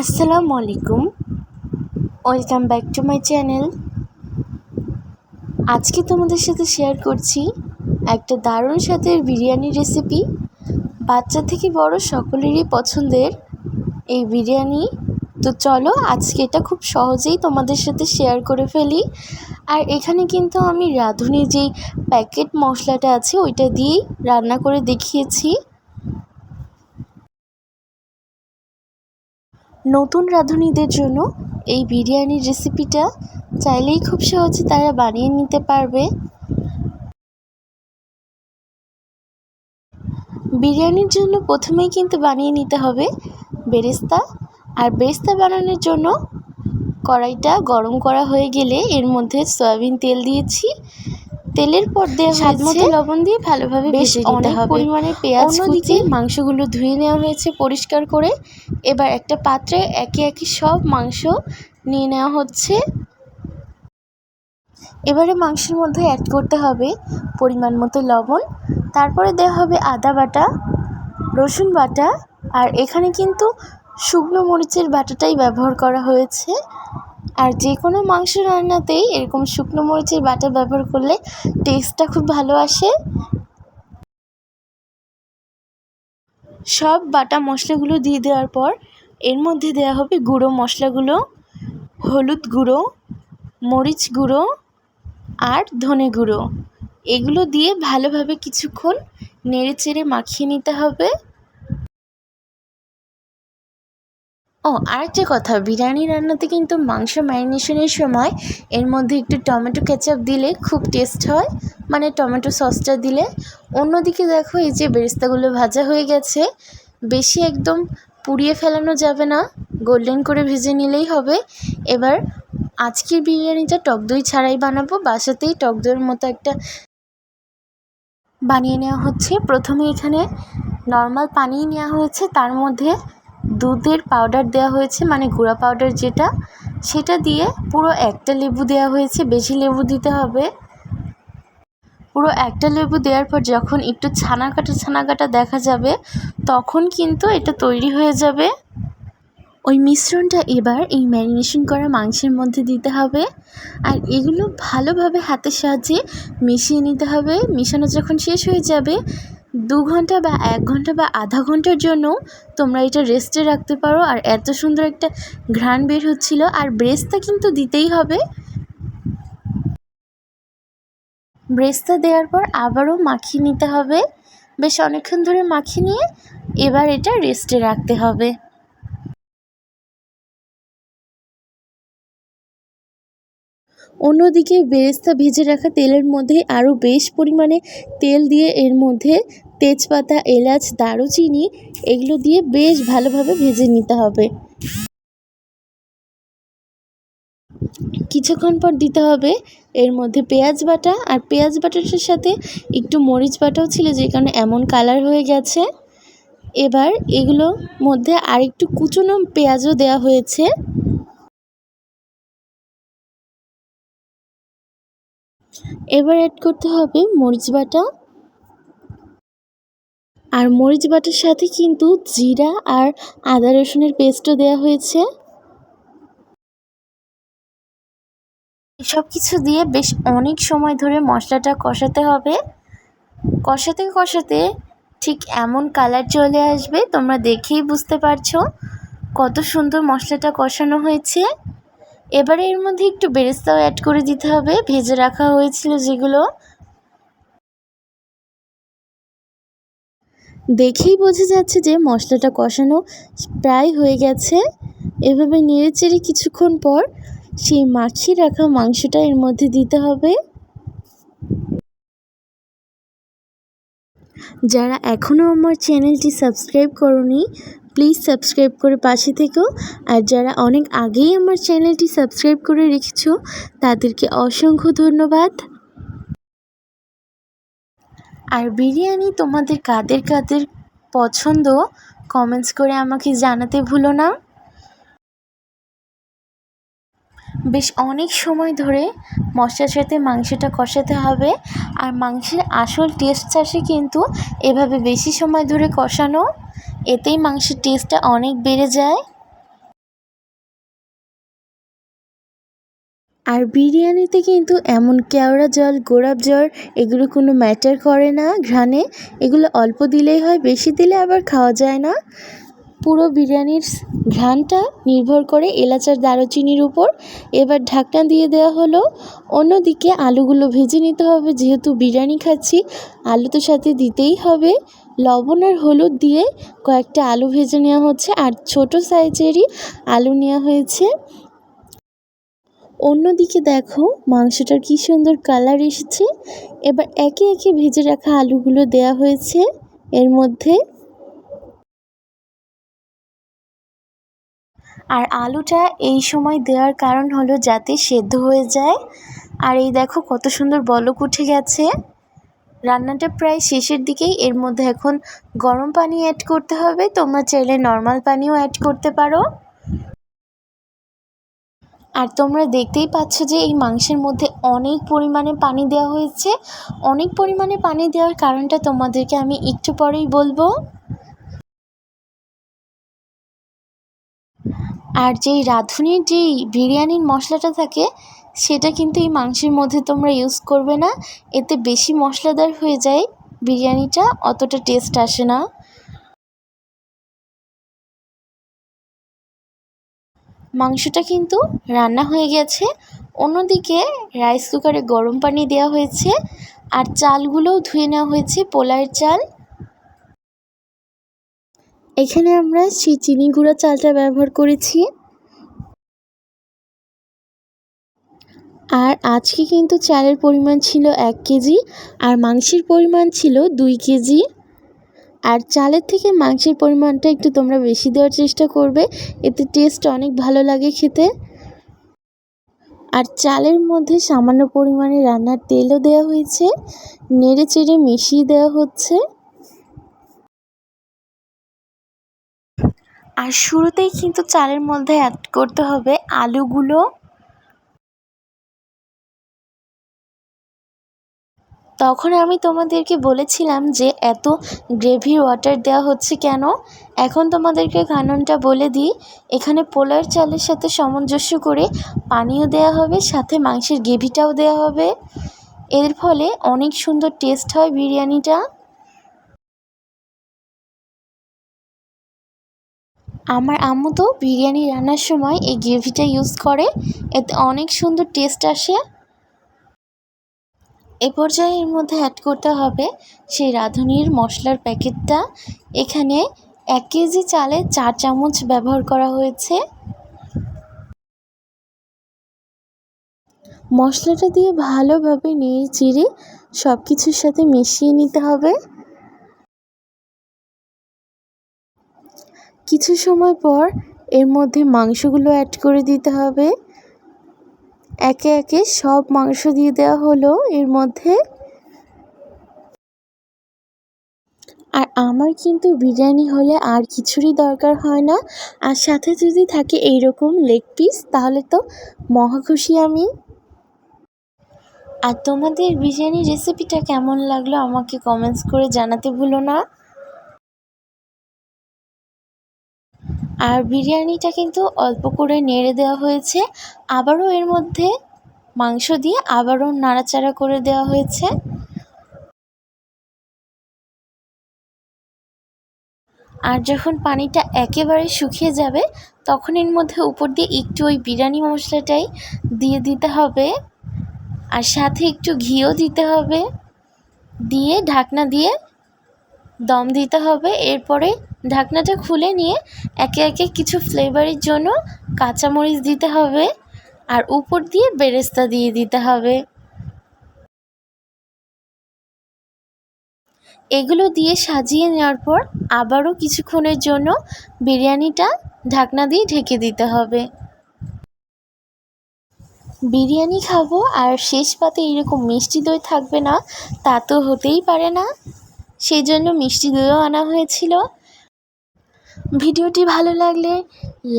আসসালামু আলাইকুম। Welcome back to my channel আজকে তোমাদের সাথে শেয়ার করছি একটা দারুণ স্বাদের বিরিয়ানি রেসিপি বাচ্চা থেকে বড় সকলেরই পছন্দের এই বিরিয়ানি। তো চলো আজকে এটা খুব সহজেই তোমাদের সাথে শেয়ার করে ফেলি। আর এখানে কিন্তু আমি রাঁধুনি যেই প্যাকেট মশলাটা আছে, ওইটা দিয়েই রান্না করে দেখিয়েছি। নতুন রাঁধুনিদের জন্য এই বিরিয়ানির রেসিপিটা চাইলেই খুব সহজে তারা বানিয়ে নিতে পারবে। বিরিয়ানির জন্য প্রথমেই কিন্তু বানিয়ে নিতে হবে বেরেস্তা আর বেরেস্তা বানানোর জন্য কড়াইটা গরম করা হয়ে গেলে এর মধ্যে সয়াবিন তেল দিয়েছি তেলের পর দেওয়া স্বাদ মতো লবণ দিয়ে ভালোভাবে বেশ অনেক পরিমাণে পেঁয়াজ অন্যদিকে মাংসগুলো ধুয়ে নেওয়া হয়েছে পরিষ্কার করে। এবার একটা পাত্রে একে একে সব মাংস নিয়ে নেওয়া হচ্ছে। এবারে মাংসের মধ্যে অ্যাড করতে হবে পরিমাণ মতো লবণ। তারপরে দেওয়া হবে আদা বাটা রসুন বাটা আর এখানে কিন্তু শুকনো মরিচের বাটাটাই ব্যবহার করা হয়েছে। আর যে কোনো মাংস রান্নাতেই এরকম শুকনো মরিচের বাটা ব্যবহার করলে টেস্টটা খুব ভালো আসে। সব বাটা মশলাগুলো দিয়ে দেওয়ার পর এর মধ্যে দেওয়া হবে গুঁড়ো মশলাগুলো, হলুদ গুঁড়ো, মরিচ গুঁড়ো আর ধনে গুঁড়ো। এগুলো দিয়ে ভালোভাবে কিছুক্ষণ নেড়ে চেড়ে মাখিয়ে নিতে হবে। ও, আরেকটা কথা, বিরিয়ানি রান্নাতে কিন্তু মাংস ম্যারিনেশনের সময় এর মধ্যে একটু টমেটো কেচাপ দিলে খুব টেস্ট হয় মানে টমেটো সসটা দিলে। অন্যদিকে দেখো, এই যে বেরেস্তাগুলো ভাজা হয়ে গেছে, বেশি একদম পুড়িয়ে ফেলানো যাবে না, গোল্ডেন করে ভেজে নিলেই হবে। এবার আজকের বিরিয়ানিটা টক দই ছাড়াই বানাবো, বাসাতেই টক দইয়ের মতো একটা বানিয়ে নেওয়া হচ্ছে। প্রথমে এখানে নর্মাল পানি নেওয়া হয়েছে, তার মধ্যে দুধের পাউডার দেওয়া হয়েছে মানে গুঁড়া পাউডার যেটা, সেটা দিয়ে পুরো একটা লেবু দেওয়া হয়েছে, বেশি লেবু দিতে হবে। পুরো একটা লেবু দেওয়ার পর যখন একটু ছানা কাটা ছানা কাটা দেখা যাবে, তখন কিন্তু এটা তৈরি হয়ে যাবে। ওই মিশ্রণটা এবার এই ম্যারিনেশন করা মাংসের মধ্যে দিতে হবে। আর এগুলো ভালোভাবে হাতের সাহায্যে মিশিয়ে নিতে হবে। মিশানো যখন শেষ হয়ে যাবে দু ঘণ্টা বা এক ঘণ্টা বা আধা ঘণ্টার জন্য তোমরা এটা রেস্টে রাখতে পারো। আর এত সুন্দর একটা ঘ্রাণ বের হচ্ছিল। আর ব্রেস্তা কিন্তু দিতেই হবে। ব্রেস্তা দেওয়ার পর আবারও মাখিয়ে নিতে হবে। বেশ অনেকক্ষণ ধরে মাখিয়ে নিয়ে এবার এটা রেস্টে রাখতে হবে। অন্যদিকে বেরেস্তা ভেজে রাখা তেলের মধ্যে আরও বেশ পরিমাণে তেল দিয়ে এর মধ্যে তেজপাতা, এলাচ, দারুচিনি এগুলো দিয়ে বেশ ভালোভাবে ভেজে নিতে হবে। কিছুক্ষণ পর দিতে হবে এর মধ্যে পেঁয়াজ বাটা। আর পেঁয়াজ বাটাটার সাথে একটু মরিচ বাটাও ছিল যে কারণে এমন কালার হয়ে গেছে। এবার এগুলো মধ্যে আরেকটু কুচনো পেঁয়াজও দেওয়া হয়েছে। এবার অ্যাড করতে হবে মরিচ বাটা। আর মরিচ বাটার সাথে কিন্তু জিরা আর আদা রসুনের পেস্টও দেওয়া হয়েছে। সব কিছু দিয়ে বেশ অনেক সময় ধরে মশলাটা কষাতে হবে। কষাতে কষাতে ঠিক এমন কালার চলে আসবে, তোমরা দেখেই বুঝতে পারছ কত সুন্দর মশলাটা কষানো হয়েছে। এবারে এর মধ্যে একটু বেরেস্তাও অ্যাড করে দিতে হবে। ভেজে রাখা হয়েছিল যেগুলো। দেখেই বোঝা যাচ্ছে যে মশলাটা কষানো প্রায় হয়ে গেছে। এভাবে নেড়ে চেড়ে কিছুক্ষণ পর সেই মাখিয়ে রাখা মাংসটা এর মধ্যে দিতে হবে। যারা এখনও আমার চ্যানেলটি সাবস্ক্রাইব করনি প্লিজ সাবস্ক্রাইব করে পাশে থেকো। আর যারা অনেক আগেই আমার চ্যানেলটি সাবস্ক্রাইব করে রেখেছো, তাদেরকে অসংখ্য ধন্যবাদ। আর বিরিয়ানি তোমাদের কাদের কাদের পছন্দ কমেন্টস করে আমাকে জানাতে ভুলো না। বেশ অনেক সময় ধরে মশলার সাথে মাংসটা কষাতে হবে, আর মাংসের আসল টেস্ট আসে কিন্তু এভাবে বেশি সময় ধরে কষানো। এতেই মাংসের টেস্টটা অনেক বেড়ে যায়। আর বিরিয়ানিতে কিন্তু এমন কেওড়া জল, গোলাপ জল, এগুলো কোনো ম্যাটার করে না ঘ্রাণে। এগুলো অল্প দিলেই হয়, বেশি দিলে আবার খাওয়া যায় না। পুরো বিরিয়ানির ঘ্রাণটা নির্ভর করে এলাচার দারুচিনির উপর। এবার ঢাকনা দিয়ে দেওয়া হলো। অন্যদিকে আলুগুলো ভেজে নিতে হবে, যেহেতু বিরিয়ানি খাচ্ছি, আলু তো সাথে দিতেই হবে। লবণ আর হলুদ দিয়ে কয়েকটা আলু ভেজে নেওয়া হচ্ছে, আর ছোট সাইজেরই আলু নেওয়া হয়েছে। অন্যদিকে দেখো, মাংসটার কি সুন্দর কালার এসেছে। এবার একে একে ভেজে রাখা আলুগুলো দেয়া হয়েছে। এর মধ্যে আর আলুটা এই সময় দেওয়ার কারণ হলো যাতে সেদ্ধ হয়ে যায়। আর এই দেখো কত সুন্দর বলক উঠে গেছে। রান্নাটা প্রায় শেষের দিকেই। এর মধ্যে এখন গরম পানি অ্যাড করতে হবে। তোমরা চাইলে নর্মাল পানিও অ্যাড করতে পারো। আর তোমরা দেখতেই পাচ্ছ যে এই মাংসের মধ্যে অনেক পরিমাণে পানি দেওয়া হয়েছে। অনেক পরিমাণে পানি দেওয়ার কারণটা তোমাদেরকে আমি একটু পরেই বলব। আর যেই রাঁধুনির যেই বিরিয়ানির মশলাটা থাকে সেটা কিন্তু এই মাংসের মধ্যে তোমরা ইউজ করবে না। এতে বেশি মশলাদার হয়ে যায় বিরিয়ানিটা, অতটা টেস্ট আসে না। মাংসটা কিন্তু রান্না হয়ে গেছে। অন্যদিকে রাইস কুকারে গরম পানি দেওয়া হয়েছে আর চালগুলোও ধুয়ে নেওয়া হয়েছে পোলার চাল। এখানে আমরা সেই চিনি গুঁড়া চালটা ব্যবহার করেছি। আর আজকে কিন্তু চালের পরিমাণ ছিল এক কেজি আর মাংসের পরিমাণ ছিল দুই কেজি। আর চালের থেকে মাংসের পরিমাণটা একটু তোমরা বেশি দেওয়ার চেষ্টা করবে, এতে টেস্ট অনেক ভালো লাগে খেতে। আর চালের মধ্যে সামান্য পরিমাণে রান্নার তেলও দেওয়া হয়েছে, নেড়ে চেড়ে মিশিয়ে দেওয়া হচ্ছে। আর শুরুতেই কিন্তু চালের মধ্যে অ্যাড করতে হবে আলুগুলো। তখন আমি তোমাদেরকে বলেছিলাম যে এত গ্রেভির ওয়াটার দেওয়া হচ্ছে কেন? এখন তোমাদেরকে কারণটা বলে দিই। এখানে পোলার চালের সাথে সামঞ্জস্য করে পানিও দেওয়া হবে, সাথে মাংসের গ্রেভিটাও দেওয়া হবে। এর ফলে অনেক সুন্দর টেস্ট হয় বিরিয়ানিটা। আমার আম্মু তো বিরিয়ানি রান্নার সময় এই গ্রেভিটা ইউজ করে। এতে অনেক সুন্দর টেস্ট আসে। এ পর্যায়ে এর মধ্যে অ্যাড করতে হবে সেই রাঁধুনির মশলার প্যাকেটটা। এখানে এক কেজি চালে চার চামচ ব্যবহার করা হয়েছে। মশলাটা দিয়ে ভালোভাবে নেড়ে চিড়ে সব কিছুর সাথে মিশিয়ে নিতে হবে। কিছু সময় পর এর মধ্যে মাংসগুলো অ্যাড করে দিতে হবে। একে একে সব মাংস দিয়ে দেওয়া হলো এর মধ্যে। আর আমার কিন্তু বিরিয়ানি হলে আর কিছুরই দরকার হয় না। আর সাথে যদি থাকে এইরকম লেগ পিস তাহলে তো মহা খুশি আমি। আর তোমাদের বিরিয়ানি রেসিপিটা কেমন লাগল আমাকে কমেন্টস করে জানাতে ভুলো না। আর বিরিয়ানিটা কিন্তু অল্প করে নেড়ে দেওয়া হয়েছে। আবারও এর মধ্যে মাংস দিয়ে আবারও নাড়াচাড়া করে দেওয়া হয়েছে। আর যখন পানিটা একেবারে শুকিয়ে যাবে, তখন এর মধ্যে উপর দিয়ে একটু ওই বিরিয়ানি মশলাটাই দিয়ে দিতে হবে। আর সাথে একটু ঘিও দিতে হবে। দিয়ে ঢাকনা দিয়ে দম দিতে হবে। এরপরে ঢাকনাটা খুলে নিয়ে একে একে কিছু ফ্লেভারের জন্য কাঁচামরিচ দিতে হবে আর উপর দিয়ে বেরেস্তা দিয়ে দিতে হবে। এগুলো দিয়ে সাজিয়ে নেওয়ার পর আবারও কিছুক্ষণের জন্য বিরিয়ানিটা ঢাকনা দিয়ে ঢেকে দিতে হবে। বিরিয়ানি খাব আর শেষ পাতে এরকম মিষ্টি দই থাকবে না, তা তো হতেই পারে না। সেই জন্য মিষ্টি দইও আনা হয়েছিল। ভিডিওটি ভালো লাগলে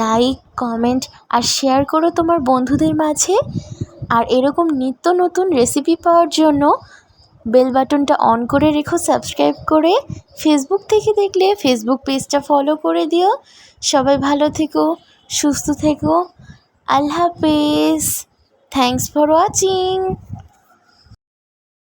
লাইক, কমেন্ট আর শেয়ার করো তোমার বন্ধুদের মাঝে। আর এরকম নিত্য নতুন রেসিপি পাওয়ার জন্য বেল বাটনটা অন করে রেখো, সাবস্ক্রাইব করে। ফেসবুক থেকে দেখলে ফেসবুক পেজটা ফলো করে দিও। সবাই ভালো থেকো, সুস্থ থেকো। আল্লাহ হাফেজ। Thanks for watching